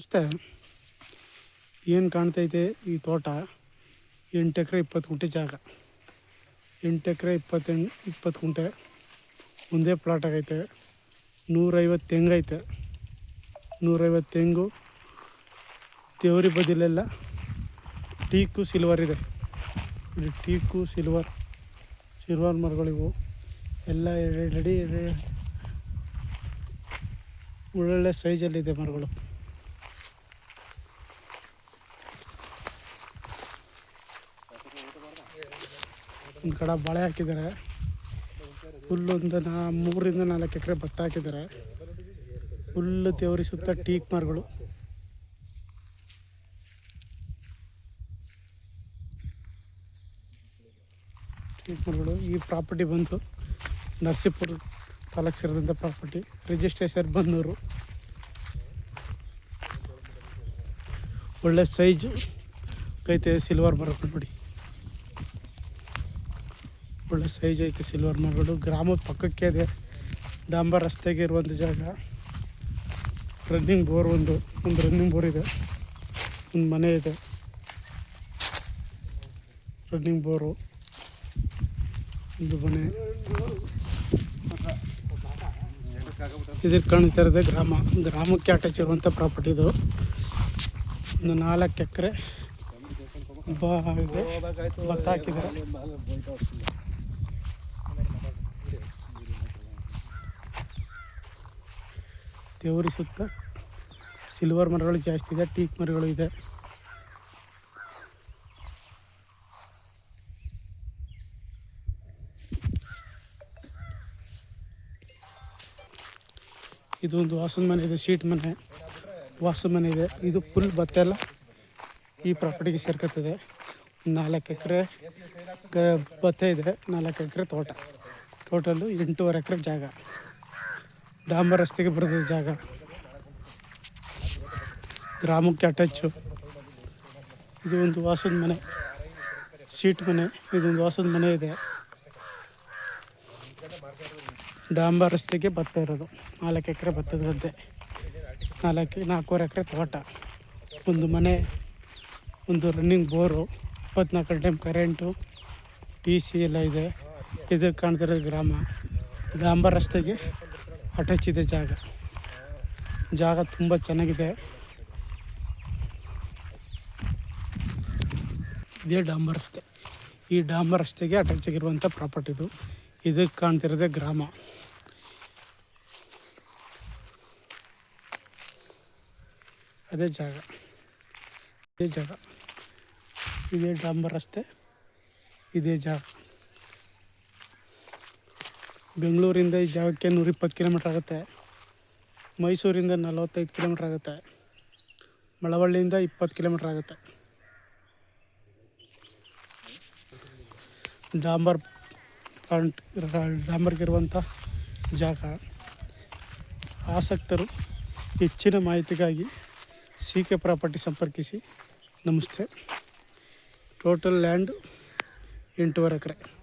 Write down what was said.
ಅಷ್ಟೇ. ಏನು ಕಾಣ್ತೈತೆ ಈ ತೋಟ? ಎಂಟು ಎಕರೆ ಇಪ್ಪತ್ತು ಗುಂಟೆ ಜಾಗ. ಎಂಟು ಎಕರೆ ಇಪ್ಪತ್ತೆಂಟು ಇಪ್ಪತ್ತು ಗುಂಟೆ. ಒಂದೇ ಪ್ಲಾಟ್ ಆಗೈತೆ. ನೂರೈವತ್ತು ತೆಂಗೈತೆ ನೂರೈವತ್ತು ತೆಂಗು ತೇವರಿ ಬದಿಲೆಲ್ಲ ಟೀಕು ಸಿಲ್ವರ್ ಇದೆ. ಇಲ್ಲಿ ಟೀಕು ಸಿಲ್ವರ್ ಸಿಲ್ವರ್ ಮರಗಳಿವು. ಎಲ್ಲ ರೆಡಿ ಒಳ್ಳೊಳ್ಳೆ ಸೈಜಲ್ಲಿದೆ ಮರಗಳು. ಒಂದು ಕಡೆ ಬಾಳೆ ಹಾಕಿದ್ದಾರೆ. ಫುಲ್ಲೊಂದು ನಾ, ಮೂರಿಂದ ನಾಲ್ಕು ಎಕರೆ ಭತ್ತ ಹಾಕಿದ್ದಾರೆ. ಫುಲ್ಲು ತೇವರಿ ಸುತ್ತ ಟೀಕ್ ಮರಗಳು. ಟೀಕ್ ಮರಗಳು ಈ ಪ್ರಾಪರ್ಟಿ ಬಂತು ನರಸೀಪುರ ತಾಲೂಕು ಸೇರಿದಂಥ ಪ್ರಾಪರ್ಟಿ. ರಿಜಿಸ್ಟ್ರೇಷನ್ ಬಂದವರು. ಒಳ್ಳೆ ಸೈಜು ಕೈತೆ ಸಿಲ್ವರ್ ಮರಗಳು ನೋಡಿ ಒಳ್ಳೆ ಸೈಜ್ ಐತೆ ಸಿಲ್ವರ್ ಮರಗಳು. ಗ್ರಾಮದ ಪಕ್ಕಕ್ಕೆ ಇದೆ. ಡಾಂಬರ್ ರಸ್ತೆಗೆ ಇರುವಂಥ ಜಾಗ. ರನ್ನಿಂಗ್ ಬೋರ್ ಒಂದು ಒಂದು ರನ್ನಿಂಗ್ ಬೋರ್ ಇದೆ. ಒಂದು ಮನೆ ಇದೆ. ರನ್ನಿಂಗ್ ಬೋರು ಒಂದು ಮನೆ. ಇದ್ರ ಕಾಣಿಸ್ತಾ ಇರೋದೇ ಗ್ರಾಮ. ಗ್ರಾಮಕ್ಕೆ ಅಟ್ಯಾಚ್ ಇರುವಂಥ ಪ್ರಾಪರ್ಟಿ ಇದು. ಒಂದು ನಾಲ್ಕು ಎಕರೆ ಭತ್ತ ಹಾಕಿದ್ದಾರೆ. ದೇವರಿ ಸುತ್ತ ಸಿಲ್ವರ್ ಮರಗಳು ಜಾಸ್ತಿ ಇದೆ ಟೀಕ್ ಮರಗಳು ಇದೆ. ಇದೊಂದು ವಾಸನ ಮನೆ ಇದೆ, ಶೀಟ್ ಮನೆ. ವಾಸದ ಮನೆ ಇದೆ. ಇದು ಫುಲ್ ಭತ್ತ ಎಲ್ಲ ಈ ಪ್ರಾಪರ್ಟಿಗೆ ಸೇರ್ಕೊತದೆ ನಾಲ್ಕು ಎಕರೆ ಭತ್ತ ಇದೆ, ನಾಲ್ಕು ಎಕರೆ ತೋಟ. ಟೋಟಲ್ಲು ಎಂಟೂವರೆ ಎಕರೆ ಜಾಗ. ಡಾಂಬರ್ ರಸ್ತೆಗೆ ಬರ್ತದೆ ಜಾಗ. ಗ್ರಾಮಕ್ಕೆ ಅಟ್ಯಾಚು ಇದು ಒಂದು ವಾಸದ ಮನೆ. ಸೀಟ್ ಮನೆ. ಇದೊಂದು ವಾಸದ ಮನೆ ಇದೆ. ಡಾಂಬರ್ ರಸ್ತೆಗೆ ಭತ್ತ ಇರೋದು. ನಾಲ್ಕು ಎಕರೆ ಭತ್ತದ ಗದ್ದೆ. ನಾಲ್ಕು ನಾಲ್ಕೂವರೆ ಎಕರೆ ತೋಟ. ಒಂದು ಮನೆ, ಒಂದು ರನ್ನಿಂಗ್ ಬೋರು ಇಪ್ಪತ್ನಾಲ್ಕು ಟೈಮ್ ಕರೆಂಟು ಟಿ ಸಿ ಎಲ್ಲ ಇದೆ. ಇದು ಕಾಣ್ತಿರೋದು ಗ್ರಾಮ. ಡಾಂಬರ್ ರಸ್ತೆಗೆ ಅಟ್ಯಾಚ್ ಇದೆ ಜಾಗ. ಜಾಗ ತುಂಬ ಚೆನ್ನಾಗಿದೆ. ಇದೇ ಡಾಂಬರ್ ರಸ್ತೆ. ಈ ಡಾಂಬರ್ ರಸ್ತೆಗೆ ಅಟ್ಯಾಚ್ ಆಗಿರುವಂಥ ಪ್ರಾಪರ್ಟಿದು ಇದಕ್ಕೆ ಕಾಣ್ತಿರೋದೇ ಗ್ರಾಮ. ಅದೇ ಜಾಗ. ಇದೇ ಜಾಗ. ಇದೇ ಡಾಂಬರ್ ರಸ್ತೆ. ಇದೇ ಜಾಗ. ಬೆಂಗಳೂರಿಂದ ಈ ಜಾಗಕ್ಕೆ ನೂರಿಪ್ಪತ್ತು ಕಿಲೋಮೀಟ್ರ್ ಆಗುತ್ತೆ. ಮೈಸೂರಿಂದ ನಲವತ್ತೈದು ಕಿಲೋಮೀಟ್ರ್ ಆಗುತ್ತೆ. ಮಳವಳ್ಳಿಯಿಂದ ಇಪ್ಪತ್ತು ಕಿಲೋಮೀಟ್ರ್ ಆಗುತ್ತೆ. ಡಾಂಬರ್ ಪಾಯಿಂಟ್ ಡಾಂಬರ್ಗಿರುವಂಥ ಜಾಗ. ಆಸಕ್ತರು ಹೆಚ್ಚಿನ ಮಾಹಿತಿಗಾಗಿ ಸಿ ಕೆ ಪ್ರಾಪರ್ಟಿ ಸಂಪರ್ಕಿಸಿ. ನಮಸ್ತೆ. ಟೋಟಲ್ ಲ್ಯಾಂಡ್ ಎಂಟೂವರೆ ಎಕರೆ.